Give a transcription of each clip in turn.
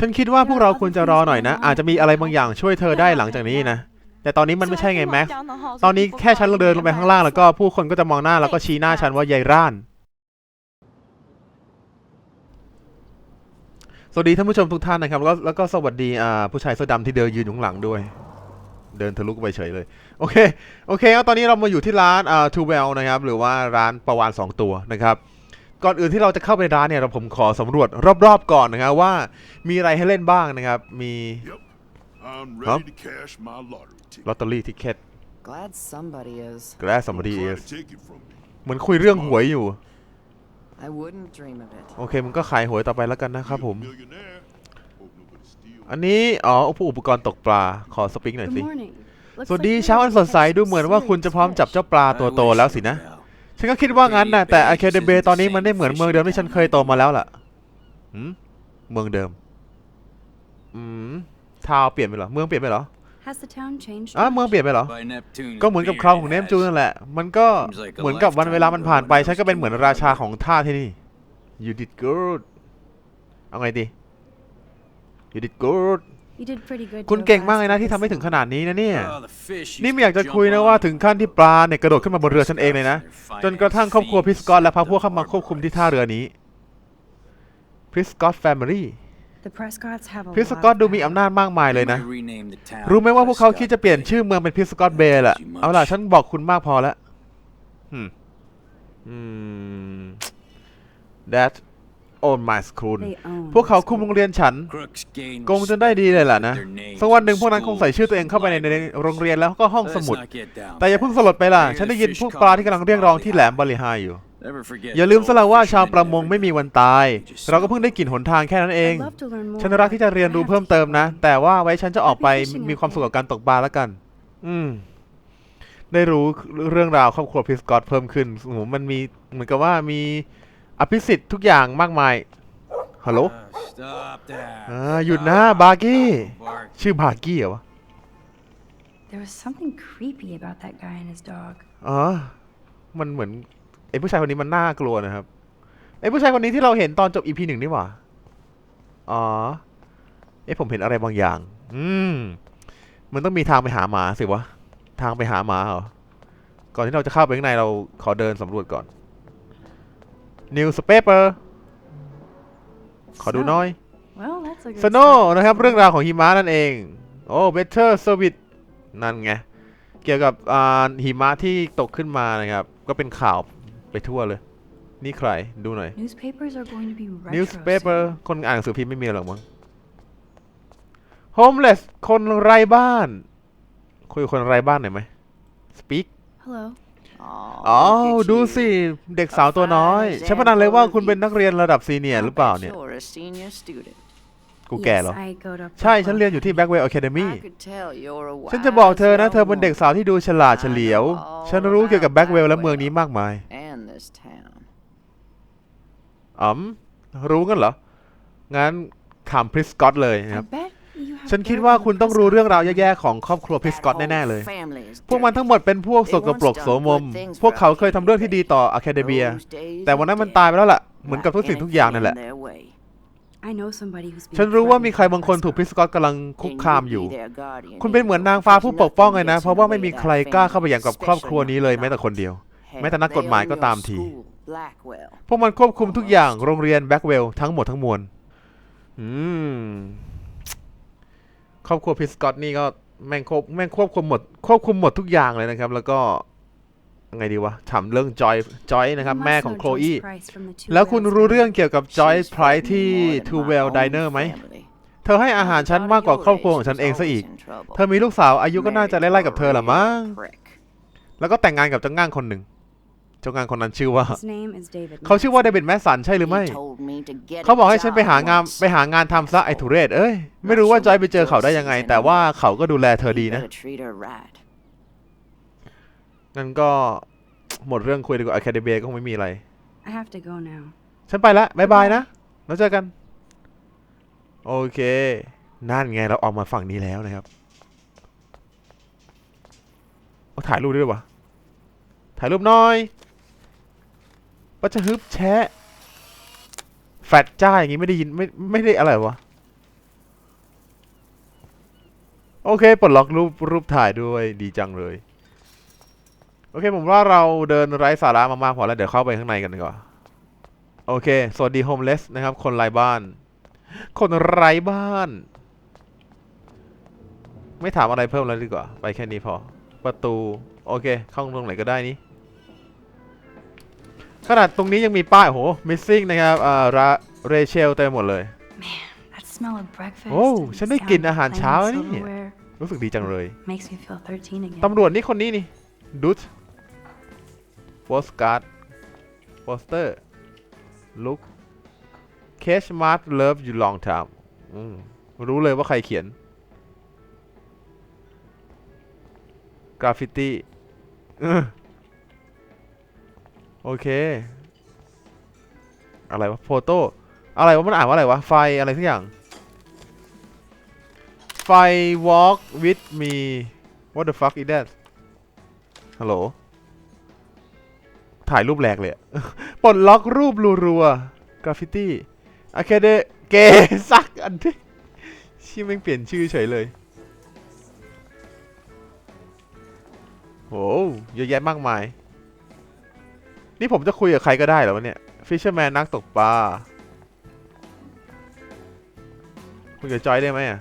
ฉันคิดว่าพวกเราควรจะรอหน่อยนะ อาจจะมีอะไรบางอย่างช่วยเธอได้หลังจากนี้นะ แต่ตอนนี้มันไม่ใช่ไงแม็กซ์ ตอนนี้แค่ฉันเดินลงไปข้างล่างแล้วก็ผู้คนก็จะมองหน้าแล้วก็ชี้หน้าฉันว่ายายร่าน สวัสดีท่านผู้ชมทุกท่านนะครับแล้วแล้วก็สวัสดีอ่าผู้ชายเสื้อดำที่เดินยืนอยู่ข้างหลังด้วย เดินทะลุไปเฉยเลย โอเค โอเคเอาตอนนี้เรามาอยู่ที่ร้านอ่าทูเวลนะครับ หรือว่าร้านประวานสองตัวนะครับ ก่อนอื่นที่เราจะเข้าไปในร้านเนี่ยเราผมขอสำรวจรอบๆก่อนนะครับว่ามีอะไรให้เล่นบ้างนะครับ มี I'm Huh? ready to cash my lottery ลอต ticket. เตอรี่ทิเก็ต Glad somebody is. แกลสมบดีเอ Try ส to take it from me. เหมือนคุยเรื่องหวยอยู่ I wouldn't dream of it. โอเคมันก็ขายหวยต่อไปแล้วกันนะครับผม Be a millionaire. Hope nobody steals. อันนี้อ๋อผู้อุปกรณ์ตกปลาขอสปิกหน่อยสิ Good morning. สวัสดีเช้าอันสดใสดูเหมือนว่าคุณจะพร้อมจับเจ้าปลาตัวโตแล้วสินะ ฉันก็คิดว่างั้นนะแต่อาเคเดเบตอนนี้มันไม่เหมือนเมืองเดิมที่ฉันเคยโตมาแล้วล่ะหืมเมืองเดิมอืมทาวน์เปลี่ยนไปเหรอ เมืองเปลี่ยนไปเหรอ Has the town changed? อะเมืองเปลี่ยนไปเหรอ By Neptune ก็เหมือนกับคราวของเนมจูนนั่นแหละ มันก็เหมือนกับวันเวลามันผ่านไป ฉันก็เป็นเหมือนราชาของท่าที่นี่ you did good เอาไงดี you did good You did pretty good. คุณ Joe เก่งมากเลยนะ Blasco. ที่ทำให้ถึงขนาดนี้นะเนี่ย Oh, the fish นี่ used ไม่อยาก to จะ jump คุยนะ on ว่า them. ถึงขั้นที่ปลาเนี่ยกระโดดขึ้นมาบนเรือฉันเองเลยนะ They're จนกระทั่งครอบครัวพิสกอตและพาพวกเข้ามาควบคุมที่ท่าเรือนี้พิสกอตแฟมิลี่ The Prescotts have a พิส lot กอต of ดูมี power. อำนาจมากมายเลยนะ Might rename the town รู้ไหมว่าพวกเขาคิดจะเปลี่ยน Prescott ชื่อเมืองเป็นพิสกอตเบย์แหละเอาล่ะฉันบอกคุณมากพอแล้วอื มอืม that on my school They own พวกเขา the คุม school. โรงเรียนฉัน Crooks gain โกงจนได้ดีเลยล่ะนะ their names สักวันหนึ่ง from พวกนั้นคงใส่ชื่อตัวเองเข้าไปใน schools ใน and โรงเรียนแล้วก็ห้อง Let's สมุด not get down แต่อย่าเพิ่ง bad. สลดไปล่ะ Hear ฉัน the ได้ยิน fish พวกปลาที่ calling กำลังเรียกร้องที่แหลม Bobby บริหายอยู่ Never forget อย่าลืมซะละว่า the ชาวประมง fishermen ไม่มีวันตาย เราก็เพิ่งได้กลิ่นหนทางแค่นั้นเอง I'd love to learn more ฉันรักที่จะเรียนรู้ but I เพิ่ม have to เติม keep นะ going. แต่ว่าไว้ฉันจะออกไป Happy fishing มีความสุข out กับการตกปลาแล้วกัน อืมได้รู้เรื่องราวครอบครัวพิสกอตเพิ่มขึ้นโอ้โหมันมีเหมือนกับว่ามี อภิสิทธิ์ทุกอย่างมากมายฮัลโหล Uh, Stop that อ่าหยุดนะบาร์กี้ Bark. ชื่อบาร์กี้เหรอวะ There was something creepy about that guy and his dog. อ๋อ มันเหมือนไอ้ผู้ชายคนนี้มันน่ากลัวนะครับ ไอ้ผู้ชายคนนี้ที่เราเห็นตอนจบอีพีหนึ่งนี่หว่า อ๋อ เอ้ผมเห็นอะไรบางอย่าง อืม มันต้องมีทางไปหาหมาสิวะ ทางไปหาหมาเหรอ ก่อนที่เราจะเข้าไปข้างในเราขอเดินสำรวจก่อน newspaper ขอดู So, หน้อย Well, that's a good สโน start. นะครับ เรื่องราวของหิมะนั่นเอง โอ้ better service นั่นไง เกี่ยวกับอ่าหิมะที่ตกขึ้นมานะครับ ก็เป็นข่าวไปทั่วเลย นี่ใครดูหน่อย Newspapers are going to be retro newspaper soon. คนอ่านหนังสือพิมพ์ไม่มีหรอกมั้ง homeless คนไร้บ้าน คุยกับคนไร้บ้านหน่อยไหม speak Hello. อ๋อ look at ดู you. สิ เด็กสาวตัวน้อย A fine ฉันพนันเลยว่า example คุณเป็นนักเรียนระดับซีเนียร์หรือเปล่า I bet เนี่ย You're a senior student. กูแก่เหรอ Yes, I go to ใช่ ฉัน Buckle เรียนอยู่ที่ Blackwell Academy I could tell you're a ฉันจะบอก wise เธอนะ young เธอเป็นเด็ก woman. สาวที่ดูฉลาดเฉลียว ฉันรู้เกี่ยวกับ Blackwell และเมืองนี้มากมาย And this town. อ๋อมรู้งั้นเหรอ งั้นถามพริสกอตเลยนะ I ครับ bet you have ฉันคิด better ว่า than คุณต้อง Prescott. รู้เรื่องราวแย่ๆของครอบครัวพริส That กอต whole แน่ ๆ เลย family is พวกมันทั้งหมดเป็นพวกสกปรกโสมม พวกเขาเคยทำเรื่องที่ดีต่ออะคาเดเมีย Those days แต่วันนั้น are มัน dead. ตายไปแล้วล่ะ เหมือนกับทุกสิ่งทุกอย่างนั่นแหละ Anything in their way. I know somebody who's being ฉันรู้ว่ามีใคร threatened บาง by คนถูกพริ Prescott. สกอตกำลังคุก Then คาม you'd อยู่ be their guardian คุณเป็นเหมือนนางฟ้าผู้ปกป้องเลยนะ เพราะว่าไม่มีใครกล้าเข้าไปอย่างกับครอบครัวนี้เลยแม้แต่คนเดียว แม้แต่นักกฎหมายก็ตามที Blackwell พวกมันควบคุมทุกอย่างโรงเรียนแบ็กเวลทั้งหมดทั้งมวล อืม ครอบครัวพิสกอตนี่ก็แม่งควบแม่งควบคุมหมดควบคุมหมดทุกอย่างเลยนะครับ แล้วก็ไงดีวะถามเรื่องจอยจอยนะครับ You แม่ must ของ know โคล Joyce อี Price from the Two แล้วคุณ Whales รู้ family. เรื่องเกี่ยวกับจอย She's ไพร frightened ที่ more than Two my Well own Diner ไหม family. เธอให้อาหารฉันมากกว่าครอบครัวของฉันเองซะอีก เธอมีลูกสาวอายุก็น่าจะไล่ๆกับเธอละมั้ง Prick. แล้วก็แต่งงานกับเจ้าง่างคนหนึ่ง เจ้าง่างคนนั้นชื่อว่า His name is David. เขาชื่อว่าเดวิดแมสสันใช่หรือไม่ He told me to get เขาบอก a ให้ฉันไป job หางาน once. ไปหางานทำซะไอ้ทุเรศเอ้ย ไม่รู้ว่าจอยไปเจอเขาได้ยังไง แต่ว่าเขาก็ดูแลเธอดี You นะ better treat her right. งั้นก็ หมดเรื่องคุยดีกว่าอะคาเดเบียก็คงไม่มีอะไร I have to go now. ฉันไปละบายบายนะ แล้วเจอกัน โอเค นั่นไงเราออกมาฝั่งนี้แล้วนะครับเอาถ่ายรูปด้วยวะถ่ายรูปหน่อย ปัจจะฮึบแชะแฟดจ้าอย่างงี้ไม่ได้ยินไม่ไม่ได้อะไรวะ โอเคปลดล็อกรูปรูปถ่ายด้วยดีจังเลย โอเคผมว่าเราเดินไร้สาระมามากพอแล้วเดี๋ยวเข้าไปข้างในกันดีกว่า โอเค สวัสดีโฮมเลสนะครับ คนไร้บ้าน คนไร้บ้าน ไม่ถามอะไรเพิ่มแล้วดีกว่า ไปแค่นี้พอ ประตู โอเค เข้าตรงไหนก็ได้นี่ ขนาดตรงนี้ยังมีป้ายโอ้โห missing นะครับอ่าระเรเชลเต็มหมดเลย That smell of breakfast. Oh, and ฉันได้ sound กลิ่น of อาหาร plain เช้าแล้วนี่ silverware รู้สึกดีจังเลย Makes me feel 13 again. ตำรวจนี่คนนี้นี่ดูดโปสการ์ดโปสเตอร์ลุกเคชมาร์ทเลิฟอยู่ลองทามรู้เลยว่าใครเขียนกราฟฟิตี้ โอเค อะไรวะโฟโต้อะไรวะมันอ่านว่าอะไรวะ ไฟอะไรสักอย่าง ไฟ walk with me what the fuck is that ฮัลโหล ถ่ายรูปแหลกเลยปลดล็อกรูปรัวๆกราฟฟิตี้อะเคเดเกซักอันที่ชื่อแม่งเปลี่ยนชื่อเฉยเลยโหเยอะแยะมากมาย นี่ผมจะคุยกับใครก็ได้เหรอวะเนี่ยฟิชเชอร์แมนนักตกปลาคุยกับจอยได้ไหมอะ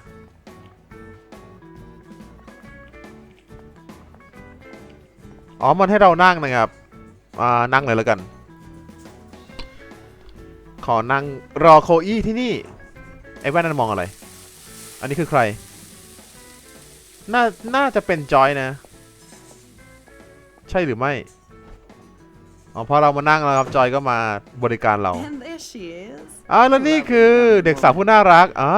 อ๋อ มันให้เรานั่งนะครับ อ่า นั่งเลยแล้วกัน ขอนั่งรอโคอี้ที่นี่ ไอ้แว่นนั้นมองอะไร อันนี้คือใคร น่า น่าจะเป็นจอยนะ ใช่หรือไม่ อ๋อพอเรามานั่งแล้วครับจอยก็มาบริการเรา And there she is. อ่าแล้วนี่คือเด็กสาวผู้น่ารักอ่า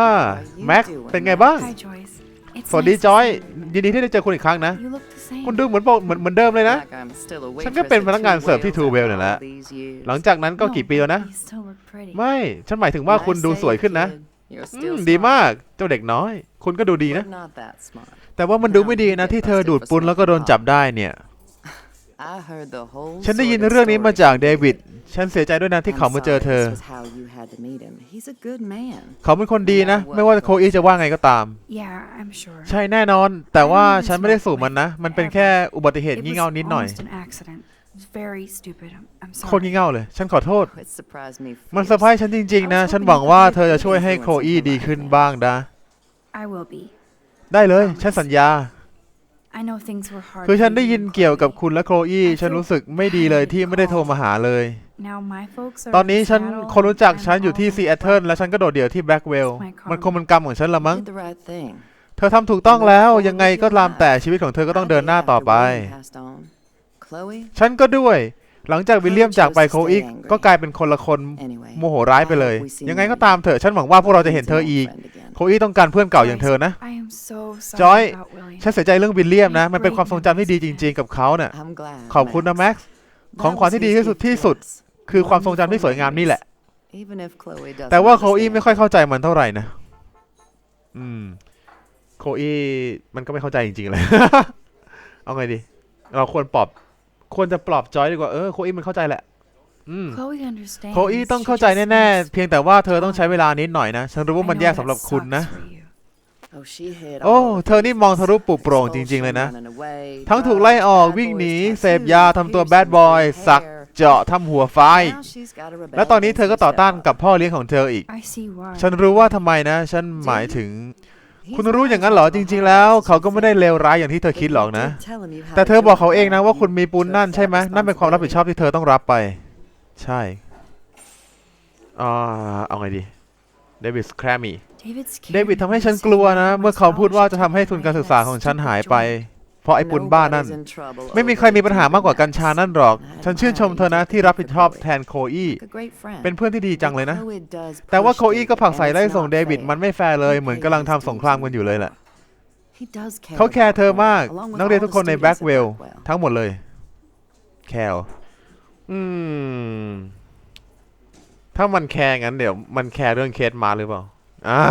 แม็กเป็นไงบ้าง Hi, Joyce. It's สวัสดี nice to จอย see you. ยินดีที่ได้เจอคุณอีกครั้งนะ You look the same. คุณดูเหมือนปกเหมือนเหมือนเดิมเลยนะ Like I'm still a ฉันก็ waitress เป็น at พนักงาน Two เสิร์ฟที่ Whales Two Whale after เนี่ยแหละ all these years. หลังจากนั้นก็ No, กี่ปีแล้วนะ You still look pretty. ไม่ ฉันหมายถึงว่า When คุณ I ดู say สวยขึ้นนะ kid, you're อื still มดี smart, มากเจ้าเด็กน้อย คุณก็ดูดีนะ but not that smart. แต่ว่ามันดูไม่ดีนะที่เธอดูดปุ้นแล้วก็โดนจับได้เนี่ย I heard the whole ฉันได้ยิน sort of เรื่องนี้มา story. จากเดวิด ฉันเสียใจด้วยนะที่ I'm เขามาเจอ sorry เธอ this was how you had to meet him. He's a good man. เขาเป็นคนดีนะ ไม่ว่าโคอีจะว่าไงก็ตาม Yeah, I'm sure. ใช่แน่นอน แต่ว่าฉันไม่ได้สูบมันนะ มันเป็นแค่อุบัติเหตุ It งี่ was เง่านิดหน่อย almost an accident. It was very stupid. I'm, I'm โคตร sorry. งี่เง่าเลย ฉันขอโทษ It surprised me. มันเซอร์ไพรส์ฉันจริง ๆ นะ ฉันหวังว่าเธอจะช่วยให้โคอีดีขึ้นบ้างนะ I will be. ได้เลย ฉันสัญญา คือฉัน for ได้ you ยิน and เกี่ยวกับ Chloe. คุณและโคลอีฉันรู้สึกไม่ดีเลยที่ไม่ได้โทรมาหาเลย Now my folks are ตอนนี้ in ฉัน Seattle คนรู้จัก and ฉันอยู่ที่ I'm ซีแอตเทิลและฉันก็โดดเดี่ยวที่แบล็กเวล It's my karma. มันคงเป็นกรรมของฉันละมั้ง Did the right thing. เธอทำถูกต้องแล้วยังไงก็ตามแต่ชีวิตของเธอก็ต้องเดินหน้าต่อไป After William passed on, Chloe, ฉันก็ด้วย หลังจากวิลเลียมจากไปโคอีก็กลายเป็นคนละคน anyway. โมโหร้ายไปเลย ยังไงก็ตามเถอะฉันหวังว่าพวกเราจะเห็นเธออีก โคอีต้องการเพื่อนเก่าอย่างเธอนะ I am so sorry Joy, about William. ฉันเสียใจเรื่องวิลเลียมนะ มันเป็นความทรงจำที่ดีจริง ๆ กับเขาเน่ะ I'm glad. ขอบคุณนะแม็กซ์ของขวัญที่ดีที่สุดที่สุด คือความทรงจำที่สวยงามนี่แหละ Even if Chloe doesn't แต่ว่าโคอี understand. ไม่ค่อยเข้าใจมันเท่าไหร่นะอืมโคอีมันก็ไม่เข้าใจจริงๆเลย เอาไงดี เราควรปลอบ ควรจะปลอบจอยดีกว่า เออโคอีมันเข้าใจแหละ อืม Chloe understands. โคอีต้อง She เข้าใจ just แน่ needs ๆเพียงแต่ว่าเธอต้องใช้เวลานิดหน่อยนะ ฉันรู้ I ว่ามัน know แย่ that สำหรับคุณนะ sucks for you. Oh, she hid โอ้ all the เธอนี่มองทะลุปลุกโปร่งจ expulsion, ริงๆเลยนะ running away, ทั้งถูกไล่ออก drugs, วิ่ง bad หนี boys, เสพยา tattoos, ทำตัว piercings, แบดบอย hair. สักเจาะทำหัวไฟ Now she's gotta rebel และตอนนี้เธอก็ against ต่อ her ต้าน stepfather. กับพ่อเลี้ยงของเธออีก I see why. ฉันรู้ว่าทำไมนะ ฉันหมายถึง He's คุณรู้อย่างนั้นเหรอจริง ๆ แล้ว เขาก็ไม่ได้เลวร้ายอย่างที่เธอ But คิด you หรอกนะ did tell him you had แต่ a เธอบอกเขา job เองนะ there. ว่าคุณมีปุนนั่น Took ใช่ไหม that นั่นเป็นความรับผิดชอบที่เธอต้องรับไป ใช่อ่าเอาไงดีเดวิดแครมี่ David scared เดวิด me ทำให้ when ฉัน he กลัว said นะ my เมื่อเขาพูดว่าจะ scholarship ทำให้ทุนการศึกษาของฉันหายไป stupid เพราะไอ้ปุนบ้านั่น Nobody's in trouble ไม่มีใครมีปัญหามากกว่ากัญชานั่นหรอก ฉันชื่นชมเธอนะที่รับผิดชอบแทนโคอี Like a great friend. เป็นเพื่อนที่ดีจังเลยนะ Chloe does แต่ว่า push โคอีก็ David, ผลักใส่ and ไล่ it's ส่ง not เดวิด fair. มันไม่แฟร์เลย เหมือนกำลังทำสงครามกันอยู่เลยแหละ He does care เขาแคร์ about เธอ Chloe, มาก along with นักเรียน all ทุก the คนใน students แบ็ก at เวล Blackwell. ทั้งหมดเลย แคลอืม ถ้ามันแคร์งั้นเดี๋ยว มันแคร์เรื่องเคสมาหรือเปล่า อ่า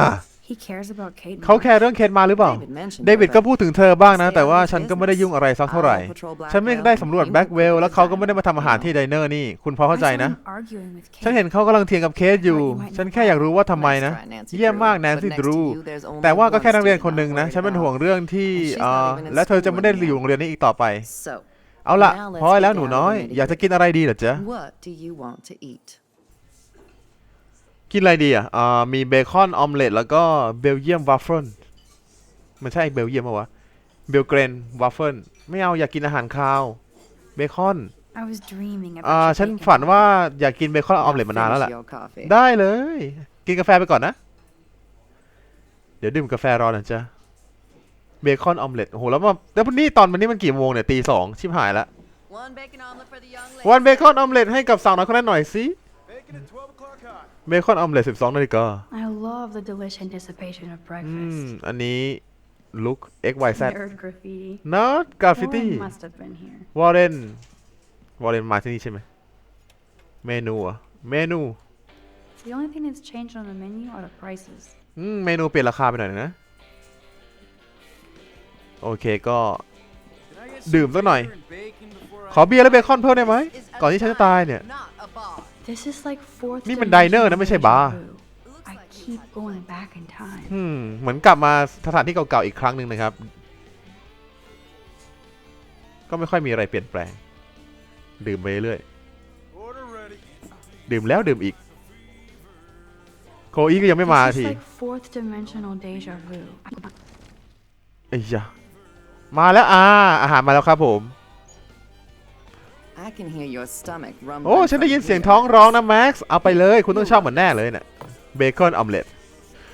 He He cares about Kate. เขาแคร์เรื่องเคนมาหรือเปล่า David mentioned เดวิด her, ก็ but พูดถึงเธอบ้างนะ stay แต่ out of ว่า his ฉันก็ไม่ได้ business. ยุ่งอะไรสักเท่าไหร่ I'll patrol ฉันไม่ Blackwell ได้สำรวจ and แบ็กเวล Ingrid แล้วเขาก็ Blackwood ไม่ได้มาทำอาหารที่ไดเนอร์นี่ คุณพอเข้าใจ I saw นะ him arguing with Kate. ฉันเห็นเขากำลังเถียงกับเคสอยู่ ฉันแค่อยากรู้ว่าทำไมนะ Nice try, Nancy เยี่ยม Drew. มากแนน But ซี่ next ด to รู you, there's only แต่ว่าก็ one แค่นักเรียน student คนหนึ่ง I'm นะ worried ฉันเป็น about. ห่วงเรื่องที่ And she's not เอ่อ even in และเธอจะไม่ได้ school อยู่โรงเรียนนี้อีกต่อไป So, เอาล่ะ Now let's พอแล้ว get หนู down to น้อย the nitty-gritty. อยากจะกินอะไรดีเหรอจ๊ะ what do you want to eat? กินอะไรดีอะอ่ามีเบคอนออมเล็ตแล้วก็เบลเยียมวัฟเฟิลมันใช่เบลเยียมปะวะเบลเกรนวัฟเฟิลไม่เอาอยากกินอาหารคาว เบคอน I was dreaming about อ่า you ฉัน taking ฝัน home. ว่าอยากกินเบคอนออมเล็ต Now มานานแล้ว finish ล่ะ your coffee. ได้เลย กินกาแฟไปก่อนนะ เดี๋ยวดื่มกาแฟรอหน่อยจ้ะเบคอนออมเล็ตโอ้โหแล้วมาแล้วพรุ่งนี้ตอนวันนี้มันกี่โมงเนี่ยตีสองชิบหายละ One bacon omelet for the young lady. วันเบคอนออมเล็ตให้กับสาวน้อยคนนั้นหน่อยสิ เบคอนออมเล็ตสิบสองนาฬิกา I love the delicious anticipation of อืม breakfast. อันนี้ลุค x y z Nerd graffiti. not graffiti Warren must have been here. วอร์เรนวอร์เรนมาที่นี่ใช่ไหมเมนูเหรอะเมนู The only thing that's changed on the menu are the prices. อืมเมนูเปลี่ยนราคาไปหน่อยนะ โอเคก็ ดื่มสักหน่อย ขอเบียร์และเบคอนเพิ่มได้ไหม Is a ก่อนที่ฉันจะตายเนี่ย not a bar. This is like fourth นี่มัน diner นะไม่ใช่ bar dimensional deja vu. Looks I like you keep might going back in time. อืมเหมือนกลับมาสถานที่เก่าๆอีกครั้งหนึ่งนะครับ ก็ไม่ค่อยมีอะไรเปลี่ยนแปลง ดื่มไปเรื่อยดื่มแล้วดื่มอีก โคอีก็ยังไม่มา This is ที like fourth dimensional deja vu. ไอ้ยะมาแล้วอ่าอาหารมาแล้วครับผม I can hear your stomach rumbling. โอ้ ฉันได้ from ยินเสียง here. ท้องร้องนะแม็กซ์ เอาไปเลย คุณต้องชอบเหมือนแน่เลยเนี่ยเบคอนออมเล็ต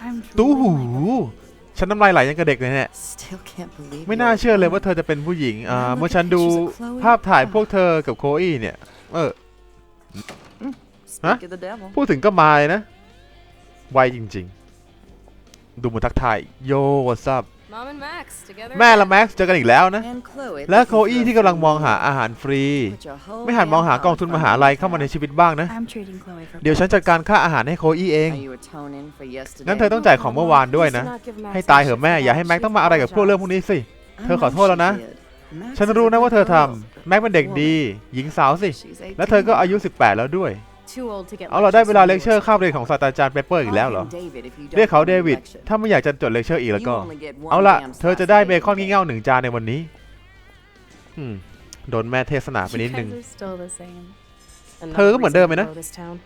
I'm ตู้หู drooling. ฉันน้ำลายไหลยังกับเด็กเลยเนี่ย Still can't believe ไม่ you're น่า a เชื่อเลย woman. ว่าเธอจะเป็นผู้หญิง อ่า Now look เมื่อ at ฉันดู pictures of Chloe ภาพถ่าย and พวกเธอกับโคอีเนี่ย เออ Speak of the devil. พูดถึงก็มาเลยนะ ไวจริง ๆ ดูเหมือนทักทาย โย what's up Mom and Max together. แม่และแม็กซ์เจอกันอีกแล้วนะ And Chloe และ looking โคอี for a ที่กำลัง free มองหา meal. อาหารฟรี Put your whole ไม่หันมองหากองทุน damn มหาลัยเข้ามาในชีวิตบ้างนะ I'm treating Chloe for เดี๋ยวฉันจัดการค่าอาหารให้โคอีเอง Are you atoning for yesterday? งั้นเธอต้องจ่ายของเมื่อวานด้วยนะ ให้ตายเหอะแม่อย่าให้แม็กต้องมาอะไรกับพวกเรื่องพวกนี้สิ I เธอขอ know โทษแล้วนะ she did. Max ฉัน is รู้ a นะว่า good เธอท girl. ำแม็กเป็นเด็กดี หญิงสาวสิ She's และเธอก็ 18. อายุ 18 แล้วด้วย Too old to get เอาเราได้ lectures เวลา from เล you คเชอ or ร์คาบเรียนของศาสตราจารย์เปเปอร์อีกแล้วเหรอ Call him David if you don't เรียกเขา want เด a วิด lecture. ถ้าไม่อยากจะจดเลคเชอร์อีกแล้ว You ก็ only get one เอาล่ะ damn เธอจะได้ slice เบ of คอน bacon. งี่เง่าหนึ่งจานในวันนี้อืมโดนแม่เทศนาไปนิด You นึง guys are still the same. เธอก็เหมือนเดิมไหมนะ Another reason to blow this town.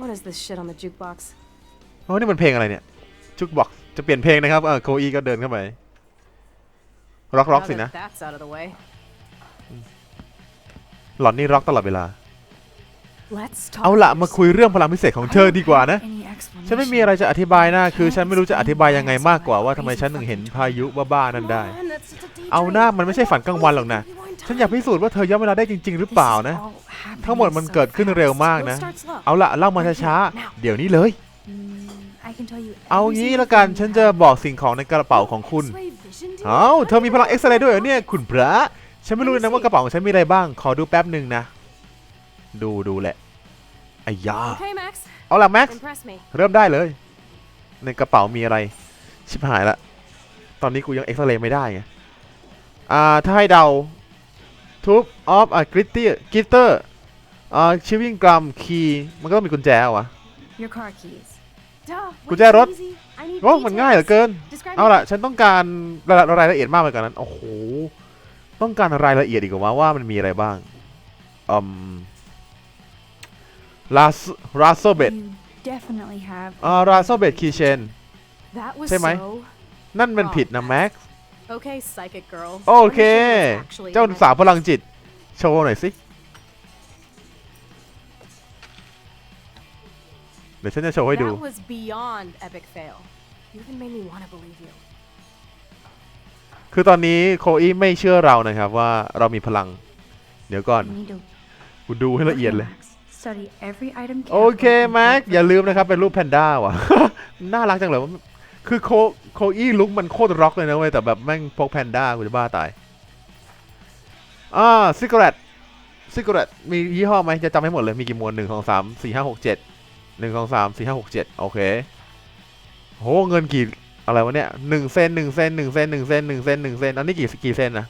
What is this shit on the jukebox? โอ้นี่มันเพลงอะไรเนี่ยจุกบอกจะเปลี่ยนเพลงนะครับเออโคอีก็เดินเข้าไปร็อกร็อก Now สินะ หล่อนนี่ร็อกตลอดเวลา Let's talk. เอาละมาคุยเรื่องพลังพิเศษของเธอดีกว่านะ any ฉันไม่มีอะไรจะอธิบายนะคือฉันไม่รู้จะอธิบายยังไงมากกว่าว่าทำไมฉันถึงเห็นพายุบ้าๆนั่นได้ Come on, that's just a daydream. เอาหน้ามันไม่ใช่ฝันกลางวันหรอกนะ Rewind ฉันอยากพิสูจน์ว่าเธอย้อนเวลาได้จริง ๆ หรือเปล่านะ ทั้งหมดมันเกิดขึ้นเร็วมาก time. นะ We'll start slow. เอาละเล่ามาช้าๆ เดี๋ยวนี้เลย I can tell you เอา every งี้ single ละกัน thing ฉัน you จะ have. บอกสิ่งของในกระเป๋าของคุณ X-ray vision, dude? เอาเธอมีพลังเอ็กซเรย์ด้วยเหรอเนี่ย คุณพระ ฉันไม่รู้เลยนะว่ากระเป๋าของฉันมีอะไรบ้าง ขอดูแป๊บหนึ่งนะ ดูดูแหละไอ้ยา Okay, Max. เอาละแม็กซ์ Impress me. เริ่มได้เลย ในกระเป๋ามีอะไร ชิบหายละ ตอนนี้กูยังเอ็กซเรย์ไม่ได้ไง อ่า ถ้าให้เดาทูบออฟอะกริตเตอร์กริตเตอร์อ่าชิวิ่งกรัมคีย์มันก็ต้องมีกุญแจวะ Your car keys. Duh. กุญแจรถ easy. I need โอ้มันง่ายเหลือเกิน Describe เอาล่ะ ฉันต้องการรายรายละเอียดมากไปกว่านั้น โอ้โห ต้องการรายละเอียดอีกว่าว่ามันมีอะไรบ้างอืมลาสราโซเบต You definitely have. อ่าราโซเบตคีเชน That was ใช่ไหม so. นั่นมันผิดนะแม็ก Okay, psychic girl. โอเค Let me show you what's actually เจ้า in my สาวพลังจิต โชว์หน่อยสิ เดี๋ยวฉันจะโชว์ให้ดู คือตอนนี้โคอีไม่เชื่อเรานะครับว่าเรามีพลัง เดี๋ยวก่อน You need to กูดูให้ look ละเอียด at เลย Max. Study every item โอเค carefully and แม็ก think อย่า for ลืมนะครับเป็นรูปแพนด้าว่ะ น่ารักจังเลยว่าคือโคโคอีลุกมันโคตรร็อกเลยนะเว้ยแต่แบบแม่งพกแพนด้ากูจะบ้าตายอ่าซิกเรตซิกเรตมียี่ห้อไหมจะจำให้หมดเลยมีกี่มวลหนึ่งสองสามสี่ห้าหกเจ็ดหนึ่งสองสามสี่ห้าหกเจ็ดโอเคโหเงินกี่ อะไรวะเนี่ยหนึ่งเซนหนึ่งเซนหนึ่งเซนหนึ่งเซนหนึ่งเซนหนึ่งเซนอันนี้กี่กี่เซนนะ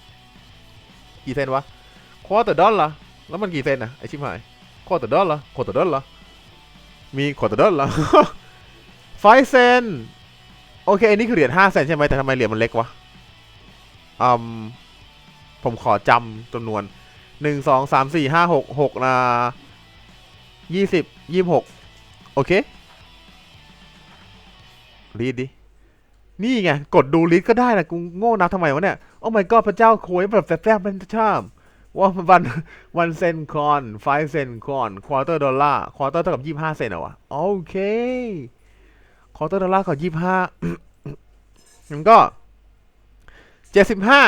กี่เซนวะควอเตอร์ดอลลาร์แล้วมันกี่เซนนะไอชิบหายควอเตอร์ดอลลาร์ควอเตอร์ดอลลาร์มีควอเตอร์ดอลลาร์ไฟเซนโอเคอันนี้คือเหรียญห้าเซนใช่ไหมแต่ทำไมเหรียญมันเล็กวะอืมผมขอจำจำนวนหนึ่งสองสามสี่ห้าหกหกนะยี่สิบยี่สิบหกโอเครีดดิ นี่ไง กดดูลิสต์ก็ได้นะกูโง่นับทำไมวะเนี่ย โอ้ my god พระเจ้าโคยแบบแซ่บๆเป็นชามว่าวันวันเซนคอนไฟเซนคอนควอเตอร์ดอลลาร์ควอเตอร์เท่ากับยี่ห้าเซนเหรอวะ โอเคควอเตอร์ดอลลาร์กับยี่ห้ามันก็เจ็ดสิบห้า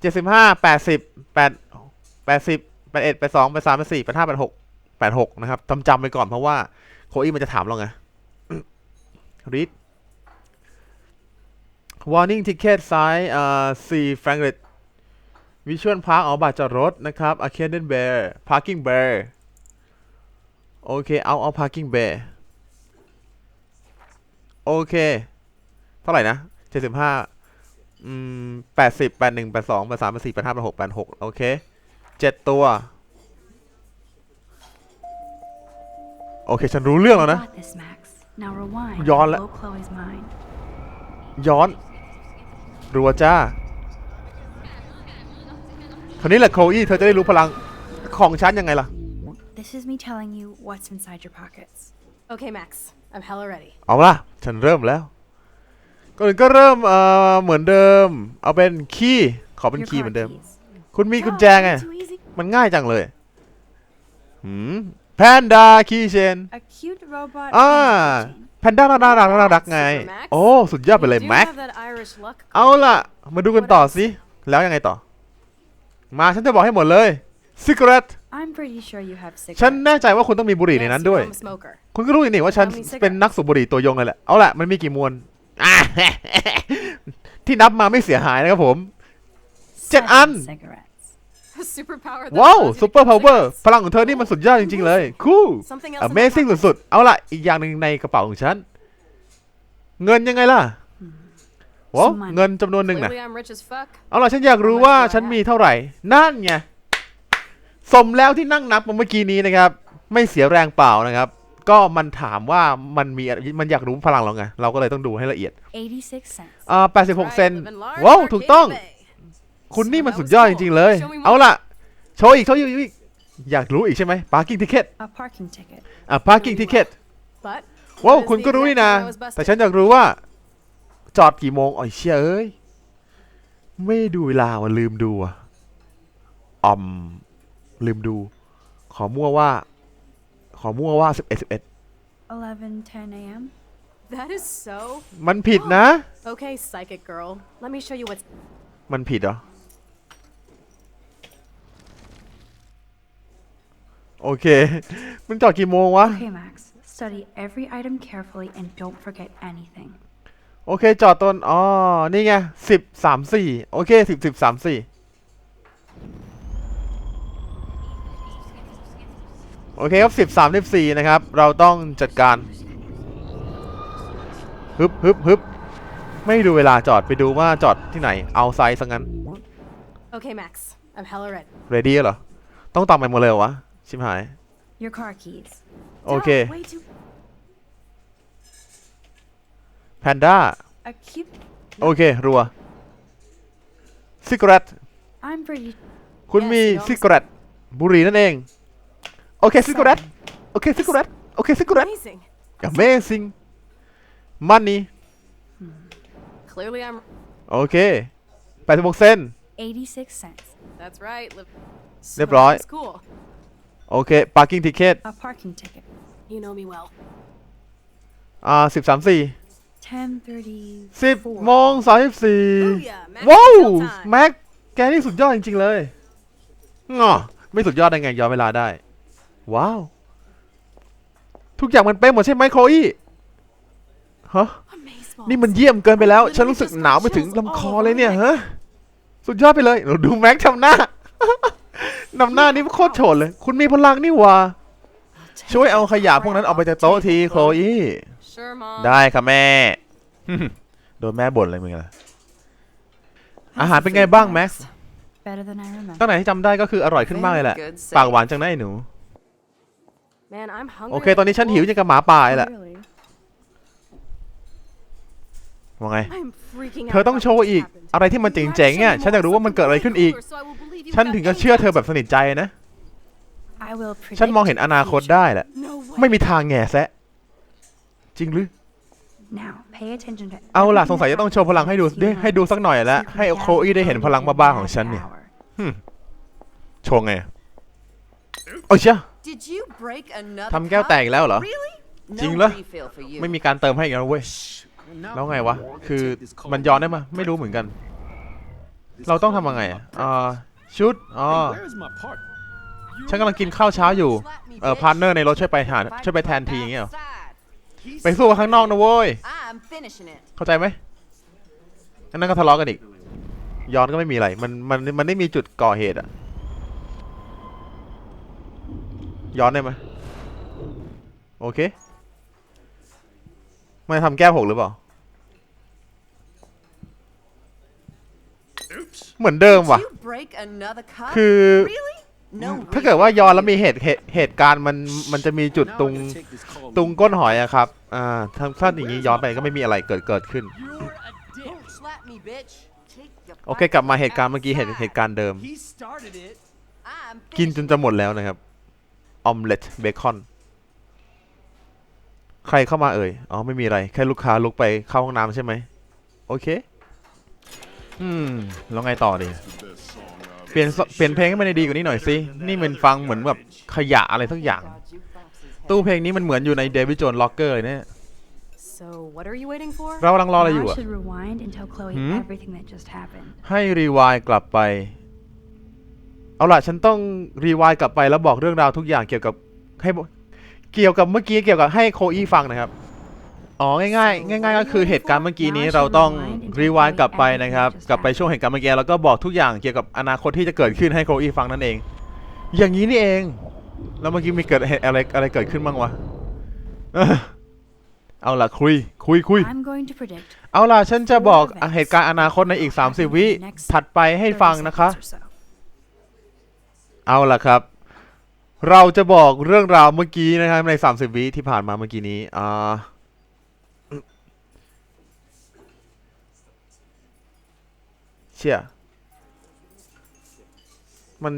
เจ็ดสิบห้าแปดสิบแปดแปดสิบแปดเอ็ดแปดสองแปดสามแปดสี่แปดห้าแปดหกแปดหกนะครับจำจำไปก่อนเพราะว่า โคอี้มันจะถามเราไงรีด warning ticket size อ่า4 franc visual park อ๋อบัตรจอดรถนะครับ arcade bear parking bear โอเค เอาเอา parking bear โอเค เท่าไหร่นะ 75อืม80 81 82 83 84 85 86 86 โอเค 7 ตัว โอเค ฉันรู้เรื่องแล้วนะ Got this, Max. Now rewind. Yawn and la- blow Chloe's mind. ย้อน รัวจ้าคราวนี้แหละโคอี้เธอจะได้รู้พลังของฉันยังไงล่ะ This is me telling you what's inside your pockets. Okay, Max. I'm hella ready. เอาล่ะ ฉันเริ่มแล้วก่อนอื่นก็เริ่มเอ่อเหมือนเดิม เอาเป็นคีย์ขอเป็น Your คีย์ car เหมือนเดิม keys. คุณมีกุญแจไง Too easy. มันง่ายจังเลยหืมแพนด้าคีย์เชน A cute robot. อ่า hand keychain. แพนด้าน่ารักน่ารักไง Super Max โอ้ สุดยอดไปเลย You do แม็ก have that Irish luck. เอาล่ะ มาดูกันต่อสิ แล้วยังไงต่อ มาฉันจะบอกให้หมดเลยซิกเรต I'm pretty sure you have cigarettes. ฉันแน่ใจว่าคุณต้องมีบุหรี่ใน Yes, นั้น you ด้วย know I'm a smoker. คุณก็รู้นี่ว่าฉัน How many cigarettes? เป็นนักสูบบุหรี่ตัวยงเลยแหละ เอาล่ะ มันมีกี่มวลอะที่นับมาไม่เสียหายนะครับผม เจ็ด Seven อัน ว้าว allows you to ซูเปอร์ kill พาวเวอร์ cigarettes. พลังของเธอนี่มันสุดยอดจริง ๆ เลยคู่ Something else in my Amazing pocket. สุดๆ เอาล่ะ อีกอย่างหนึ่งในกระเป๋าของฉัน เงินยังไงล่ะว้าว Some money. เงินจำนวนหนึ่งนะ Clearly I'm rich as fuck. เอาล่ะ ฉันอยากรู้ว่าฉันมีเท่าไหร่ นั่นไง สมแล้วที่นั่งนับมาเมื่อกี้นี้นะครับ ไม่เสียแรงเปล่านะครับ ก็มันถามว่ามันมีอะไรมันอยากรู้พลังเราไง เราก็เลยต้องดูให้ละเอียด86 cents. อ่า86 เซน Right, living large ว้าว in ถูกต้อง Arcade Bay. คุณนี่มัน So สุ that ดยอด was จ cool. ริงๆเลย Show me more. เอาล่ะ โชว์อีกโชว์อีก อยากรู้อีกใช่ไหม parking ticket A parking ticket. อะ parking ticket But ว้าว What is คุณ the ก็รู้นี่นะ exact time I was busted? แต่ฉันอยากรู้ว่า จอดกี่โมงอ๋อเชี่ยเอ้ย ไม่ดูเวลาว่ะลืมดูอะอ่อมลืมดู ขอมั่วว่า ขอมั่วว่า11 11 11:10 a.m. that is so มันผิดนะ okay, psychic girl. Let me show you what's มันผิดเหรอ โอเคมันจอดกี่โมงวะ Okay, Max. Study every item carefully and don't forget anything. โอเค จอดต้นอ๋อ นี่ไงสิบสามสี่โอเคสิบสิบสามสี่โอเคครับสิบสามสิบสี่นะครับ เราต้องจัดการ ฮึบฮึบฮึบไม่ดูเวลาจอดไปดูว่าจอดที่ไหน เอาไซส์ซะงั้น Okay, Max. I'm hella ready. เรดี้เหรอ ต้องตามไปหมดเลยเหรอวะ ชิมหาย Your car keys. โอเค Duh, way too แพนด้า A cute. โอเค รัวซิกเรต I'm pretty. คุณมี Yes, you know ซิกเรตบุหรี่นั่นเอง โอเคซิกเรตโอเคซิกเรตโอเคซิกเรต amazing. amazing money Clearly I'm โอเค86เซน 86 cents. That's right. Live เรียบ โอเค parking ticket A parking ticket. You know me well. อ่า10 34 10:30. 10โมง34 Booyah, Max ว้าว until time. แม็ก แกนี่สุดยอดจริง ๆ เลยงอไม่สุดยอดได้ไงย้อนเวลาได้ ว้าว ทุกอย่างมันเป๊ะหมดใช่ไหมโคอี้ฮะ Amazeballs. นี่มันเยี่ยมเกินไปแล้ว ฉันรู้สึกหนาวไปถึงลำคอเลยเนี่ยฮะ สุดยอดไปเลยเราดูแม็กทำหน้า นำหน้านี่โคตรโฉดเลย คุณมีพลังนี่หว่า ช่วยเอาขยะพวกนั้นออกไปจากโต๊ะทีโคลอี Sure, Mom. ได้ค่ะแม่ โดนแม่บ่นอะไรมึงล่ะ อาหารเป็นไงบ้างแม็กซ์ Better than I remember. ตั้งไหนที่จำได้ก็คืออร่อยขึ้นมากเลยแหละ Very good ปากหวานจังนะไอ้หนู Man, I'm hungry. โอเค ตอนนี้ฉันหิวยังกับหมาป่าเลยแหละ Really? ว่าไง I'm freaking เธอ out ต้อง about โชว์ what อีก just happened. อะไรที่มันเจ๋งๆอะฉันอยากรู้ว่ามันเกิดอะไรขึ้นอีก So I will believe you ฉัน without ถึงจะ any เชื่อเธอแบบ evidence. สนิทใจนะ I will predict ฉันมองเห็นอนาคตได้แหละ No way. ไม่มีทางแง่แซะ จริงหรือ Now, pay attention to เอาล่ะ everything สงสัยจะต้องโชว์พลังให้ดู that happens ให้ดูสักหน่อยแล้ว so you can ให้ gather โคอี้ได้เห็นพลังบ้าๆของฉัน the เนี่ย power. โชว์ไงโอ้ยเชี่ย Did you break another ทำแก้วแตกอีกแล้วเหรอ Really? จริง No เหรอ refill for you. ไม่มีการเติมให้อีกแล้วเว้ย แล้วไงวะ คือมันย้อนได้มาไม่รู้เหมือนกัน เราต้องทำยังไงอะอ่าชุดอ๋อฉันกำลังกินข้าวเช้าอยู่ เออพาร์ทเนอร์ในรถช่วยไปหาช่วยไปแทนทีอย่างเงี้ยไปสู้กันข้างนอกนะเว้ย เข้าใจไหมอันนั้นก็ทะเลาะกันอีก ย้อนก็ไม่มีอะไร มันมันมันไม่มีจุดก่อเหตุอะย้อนได้ไหมโอเค ไม่ทำแก้วหกหรือเปล่า Oops. เหมือนเดิม Did ว่ะ you break another cup? คือ Really? No ถ้าเกิดว่าย้อนแล้วมีเหตุเหตุเหตุการณ์มันมันจะมีจุด Now ตรง I gotta take this call ตรงก้นหอยอะครับอ่าถ้าถ้าอย่างนี้ย้อนไปก็ไม่มีอะไรเกิดเกิดขึ้น Don't slap me, bitch. Take your โอเคกลับมาเหตุการณ์เมื่อกี้เหตุเหตุการณ์เดิม He started it. I'm กินจ finishing นจะหมดแล้วนะครับออมเล็ตเบคอน ใครเข้ามาเอ่ย อ๋อ ไม่มีอะไร แค่ลูกค้าลุกไปเข้าห้องน้ำใช่ไหม โอเค อืม แล้วไงต่อดี The best song I've เปลี่ยน ever เปลี่ยนเพลงให้มันดีๆกว่านี้หน่อยสิ นี่มันฟังเหมือนแบบขยะอะไรสักอย่าง jukeboxes. ตู้เพลงนี้มันเหมือนอยู่ในเดวิดโจนล็อกเกอร์เลยเนี่ย So what are you waiting for? เรากำลังรออะไรอ Now ยู่ I อะ should rewind and tell Chloe Hmm? everything that just happened. ให้รีวายกลับไป เอาล่ะ ฉันต้องรีวายกลับไปแล้วบอกเรื่องราวทุกอย่างเกี่ยวกับให้บอก เกี่ยวกับเมื่อกี้เกี่ยวกับให้โคอี้ฟังนะครับ อ๋อง่ายๆง่าย ๆ ก็คือเหตุการณ์เมื่อกี้นี้เราต้องรีวายกลับไปนะครับ กลับไปช่วงเหตุการณ์เมื่อกี้แล้วก็บอกทุกอย่างเกี่ยวกับอนาคตที่จะเกิดขึ้นให้โคอี้ฟังนั่นเอง อย่างนี้นี่เอง แล้วเมื่อกี้มีเกิดเหตุอะไรอะไรเกิดขึ้นบ้างวะเออเอาล่ะคุยคุยคุย I'm going to predict เอาล่ะฉันจะบอกเหตุการณ์อนาคตในอีก 30 วิถัดไปให้30ฟังนะคะ seconds or so. เอาล่ะครับ เราจะบอกเรื่องราวเมื่อกี้นะครับใน 30 วิที่ผ่านมาเมื่อกี้นี้อ่าเชี่ยมัน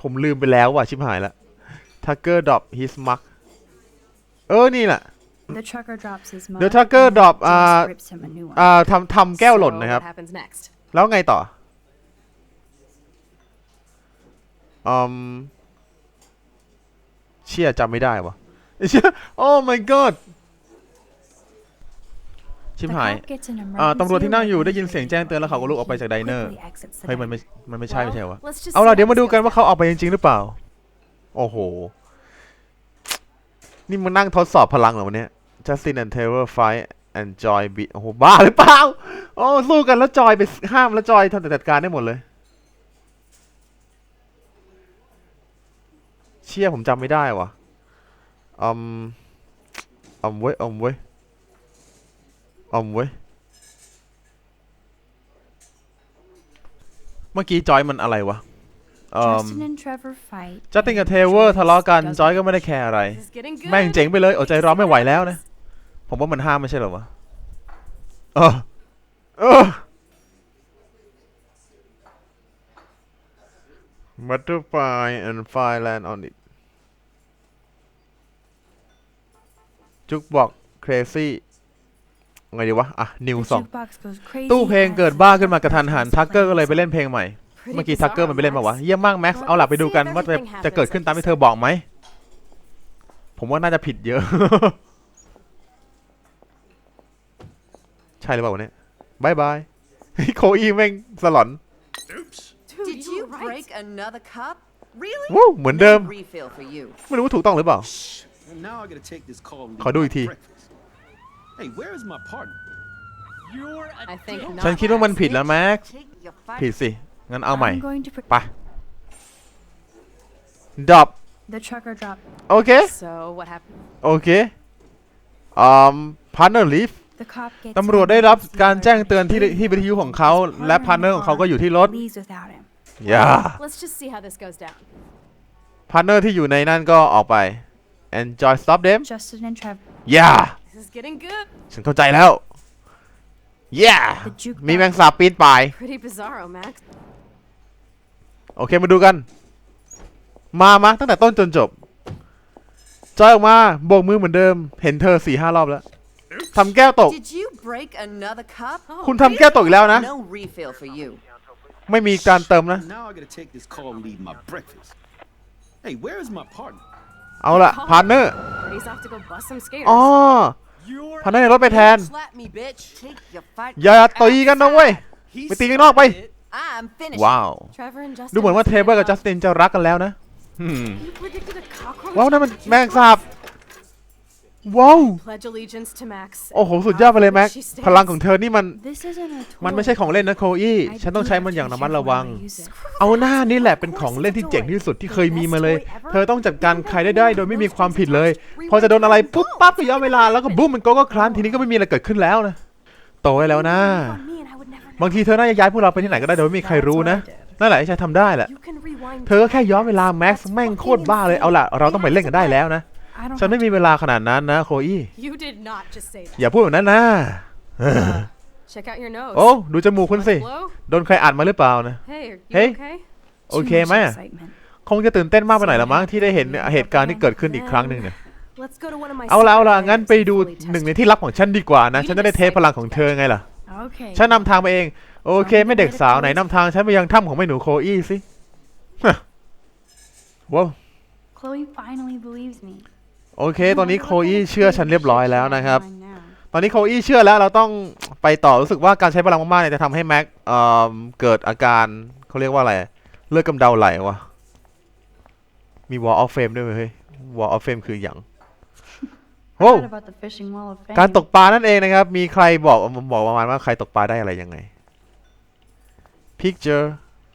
ผมลืมไปแล้วว่ะ ชิบหายละทักเกอร์ดรอปฮิสมักเออ นี่แหละ The trucker drops his mug The trucker and drop, just อ่า rips him a new one. อ่าทำทำแก้วหล่น So นะครับ What happens next? แล้วไงต่ออืม เชี่ยจำไม่ได้วะเชี่ยโอ้ my god ชิบ The หาย cop gets an อ่าตำรวจที่นั่งอยู่ emergency ได้ยินเสียงแจ้งเตือนแล้วเขาก็ลุกออกไปจากไดเนอร์ quickly exits the เฮ้ยมันไม่ diner. มันไม่ใช่ไม่ใช่วะ Let's just เอา see ล่ะ how เดี๋ยวมา this ดูกัน goes ว่าเขาออกไปจริงๆหรือเปล่า โอ้โห นี่มึงนั่งทดสอบพลังเหรอวันเนี้ย Justin and Taylor fight and Joy beat โอ้โหบ้าหรือเปล่า โอ้สู้กันแล้วจอยไปห้ามแล้วจอยทำจัดการได้หมดเลย ชี่ยผมจำไม่ได้วะอืมอืมเว้ยอืมเว้ยอืมเว้ยเมื่อกี้จอยมันอะไรวะอืม Justin and Trevor fight. จัสติน and กับเทเวอร์ Joyce ทะเลาะกัน doesn't จอยก็ไม่ได้แคร์อะไร This is getting good. แม่งเจ๋งไปเลยอดใจรอไม่ไหวแล้วนะ ผมว่ามันห้ามไม่ใช่เหรอวะเออเออ Butterfly and fire land on it จุกบอก crazy ไงดีวะ อะ นิว The สอง jukebox goes crazy ตู้เพลง as เกิด the บ้าขึ้นมากระ trucker ทันหัน plays ทักเกอร์ก็เลยไปเล่นเพลงใหม่ Pretty เมื่อกี้ทักเกอร์ bizarre, มันไปเล่นมาวะ Max. เยี่ยมมากแม็กซ์ Well, เอาล่ะไปดูกัน let's see ว่า if จะ everything จะเกิดขึ้นตามที่เธอบอกไหม ผมว่าน่าจะผิดเยอะ ใช่หรือเปล่าวะเนี่ยบายบายโคอีแม่งสลอน Oops. Dude, Did you were right. break another cup? Really? วู้เหมือนเดิม No refill for you. ไม่รู้ว่าถูกต้องหรือเปล่า And now I gotta take this call. and ขอดู eat อีกที my breakfast. Hey, where is my partner? You're a I think not. ฉันคิดว่ามันผิดแล้วแม็กซ์ Take your fight. ผิดสิ งั้นเอาใหม่ I'm going to pre- ไปดรอป The trucker dropped โอเค So what happened? โอเคอืมพาร์เนอร์ลิฟ the cop gets ตำรวจได้รับการแจ้งเตือนที่ที่วิทยุของเขา และพาร์เนอร์ของเขาก็อยู่ที่รถ leaves without him อย่า Let's just see how this goes down. พาร์เนอร์ที่อยู่ในนั่นก็ออกไป enjoy stop them Justin and Trevor อย่า This is getting good. ฉันเข้าใจแล้วอย่า The jukebox มีแมงสาบปีนป่าย Pretty bizarro, Max. โอเคมาดูกัน มามาตั้งแต่ต้นจนจบ จอยออกมาโบกมือเหมือนเดิม เห็นเธอสี่ห้ารอบแล้วทำแก้วตก Did you break another cup? คุณทำแก้วตกอีกแล้วนะ No refill for you. ไม่มีการเติมนะ เอาละพาร์เนอร์ He's off to go bust some skaters. อ๋อพาร์เนอร์ในรถไปแทน Slap me, bitch. Take your fight. อย่าตีกันนะเว้ยไปตีกันนอกไป I'm finished. ว้าว Trevor and Justin. ดูเหมือนว่าเทเบิลกับจัสตินจะรักกันแล้วนะอืม You predicted a cockroach. ว้าวนั่นมันแมงสาบ ว้าว Pledge allegiance to Max. โอ้โห สุดยอดไปเลยแม็ก She stands. พลังของเธอนี่มัน This isn't a toy มันไม่ใช่ของเล่นนะโคอี้ I ฉันต้อง do ใช้ have มัน to อย่าง be ระมัด careful ระวัง when I use it. เอาหน้านี่แหละเป็นของเล่นที่เจ๋งที่สุดที่เคยมีมาเลย เธอต้องจัดการใครได้ได้โดยไม่มีความผิดเลย พอจะโดนอะไรปุ๊บปั๊บก็ย้อนเวลาแล้วก็บุ้มมันโกโก็คลานทีนี้ก็ไม่มีอะไรเกิดขึ้นแล้วนะ โตไว้แล้วนะ On me and I would never know. บางทีเธอน่าจะย้ายพวกเราไปที่ไหนก็ได้โดยไม่มีใครรู้นะ นั่นแหละที่ฉันทำได้แหละ You can rewind เธอก็แค่ย้อนเวลาแม็กซ์แม่งโคตรบ้าเลย เอาล่ะ เราต้องไปเล่นกันได้แล้วนะ I don't ฉันไม่มีเวลาขนาดนั้นนะโคอี้ You did not just say that. อย่าพูดแบบนั้นนะ Check out your nose. โอ้ ดูจมูกคุณสิ Blow? โดนใครอัดมาหรือเปล่านะ Hey, are you Hey. okay? โอ Too เค much ไหม excitement. คงจะตื่นเต้นมากไปหน่อยละมั้งที่ได้เห็นเหตุการณ์ที่เกิดขึ้นอีกครั้งหนึ่งเนี่ย Let's go to one of my เอาละเอาละ secret งั้น labs ไป and ดู fully หนึ่ง test ใน it. ที่ลับของฉันดีกว่านะ ฉันจะได้เทสพลังของเธอไงล่ะ Okay. ฉันนำทางมาเอง โอเคแม่เด็กสาวไหนนำทางฉันไปยังถ้ำของแม่หนูโคอี้สิฮะว้าว Chloe finally believes me. โอเค ตอนนี้โคอี้เชื่อฉันเรียบร้อยแล้วนะครับ Mine now. ตอนนี้โคอี้เชื่อแล้วเราต้องไปต่อรู้สึกว่าการใช้พลังมากๆเนี่ยจะทำให้แม็กเอ่อเกิดอาการเขาเรียกว่าอะไร เลือดกำเดาไหลวะมี wall of fame ด้วยเว้ยเฮ้ย wall of fame คืออย่างโอ้ Forgot about the fishing wall of fame. การตกปลานั่นเองนะครับ มีใครบอกบอกประมาณว่าใครตกปลาได้อะไรยังไง picture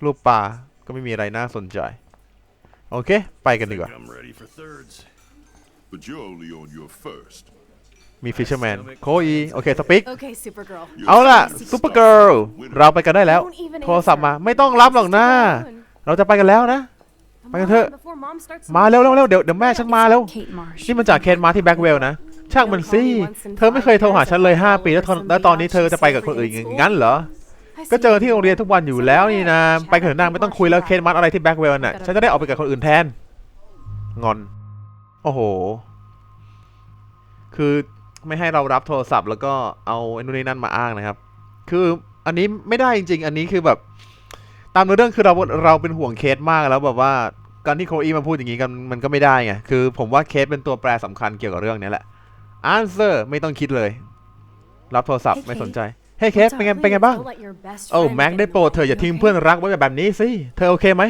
รูปปลาก็ไม่มีอะไรน่าสนใจ โอเค ไปกันดีกว่า But you're only on your first. มี fisherman โคอีโอเคสปิก Okay, Supergirl. เอาล่ะซูเปอร์เกิร์ลเราไปกันได้แล้ว Don't even โทรศัพท์มา answer. ไม่ต้องรับหรอกนะ Come เราจะไปกันแล้วนะ on, ไปกันเถอะ before Mom starts มาเร็วเร็วเร็วเดี๋ยวเดี๋ยวแม่ฉันมาแล้ว Kate Marsh. นี่มันจากเคนมาที่แบ็กเวลนะ ช่างมันสิเธอไม่เคยโทรหาฉันเลย 5 ปีแล้วทนแล้วตอนนี้เธอจะไปกับคนอื่นอย่างนั้นเหรอ I ก็ see เจอ you ที่โรงเรียนทุกวันอยู่แล้วนี่นะ ไปกับเถอะนางไม่ต้องคุยแล้วเคนมัดอะไรที่แบ็กเวลน่ะ ฉันจะได้ออกไปกับคนอื่นแทน งอน โอ้โห คือไม่ให้เรารับโทรศัพท์ แล้วก็เอาไอ้นู่นนี่นั่นมาอ้างนะครับ คืออันนี้ไม่ได้จริง ๆ อันนี้คือแบบ ตามเนื้อเรื่องคือเราเราเป็นห่วงเคสมากแล้วแบบว่าการที่โคอีมาพูดอย่างนี้กันมันก็ไม่ได้ไง คือผมว่าเคสเป็นตัวแปรสำคัญเกี่ยวกับเรื่องนี้แหละ answer ไม่ต้องคิดเลย รับโทรศัพท์ Hey, ไม่ Kate. สนใจ เฮ้ยเคสเป็นไงเป็นไงบ้าง Don't let your best โอ้ friend แม็ก get ได้ in โปรด the เธออย่า way. ทิ้งเพื่อนรักไว้แบบนี้สิ เธอโอเคไหม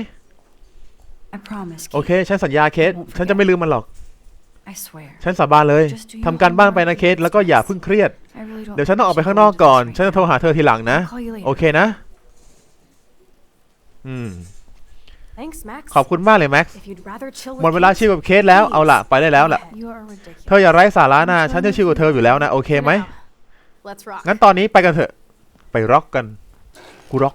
I promise. โอ Kate. เค ฉันสัญญาเคส ฉันจะไม่ลืมมันหรอก I swear. ฉันสาบานเลยทำการบ้านไปนะเคสแล้วก็อย่าเพิ่งเครียด I really don't เดี๋ยวฉันต้องออกไป think ข้าง she นอกก่อน believes ฉัน me จะโทรหาเธอทีหลังนะ I'll call you later. โอเคนะ อืม Thanks, Max. ขอบคุณมากเลยแม็กซ์ If you'd rather chill หมด with เวลา Kate, ชิลกับเคสแล้ว เอาล่ะไปได้แล้วล่ะ You are ridiculous. เธออย่าไร้สาระนะ ฉันจะชิลกับเธออยู่แล้วนะ โอเคไหม now, Let's rock. งั้นตอนนี้ไปกันเถอะ ไปร็อกกัน กูร็อก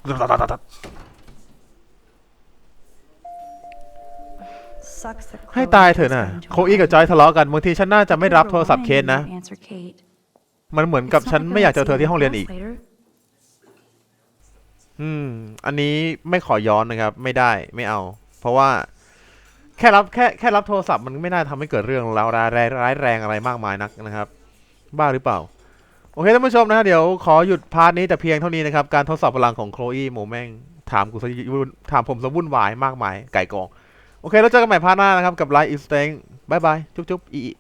ให้ตายเถอะนะโคอี้กับจอยทะเลาะกันบางทีฉันน่าจะไม่รับโทรศัพท์เคสนะ มันเหมือนกับฉันไม่อยากเจอเธอที่ห้องเรียนอีก อืม อันนี้ไม่ขอย้อนนะครับ ไม่ได้ไม่เอา เพราะว่าแค่รับแค่แค่รับโทรศัพท์มันไม่น่าทำให้เกิดเรื่องราวร้ายร้ายแรงอะไรมากมายนักนะครับ บ้าหรือเปล่า โอเคท่านผู้ชมนะเดี๋ยวขอหยุดพาร์ทนี้แต่เพียงเท่านี้นะครับ การทดสอบพลังของโคลอีโมแม่งถามกูซะวุ่นถามผมซะวุ่นวายมากมายไก่กอง โอเค แล้วเจอกันใหม่พาร์ทหน้านะครับ กับไลฟ์อินสเตงบายบาย จุ๊บจุ๊บอีอี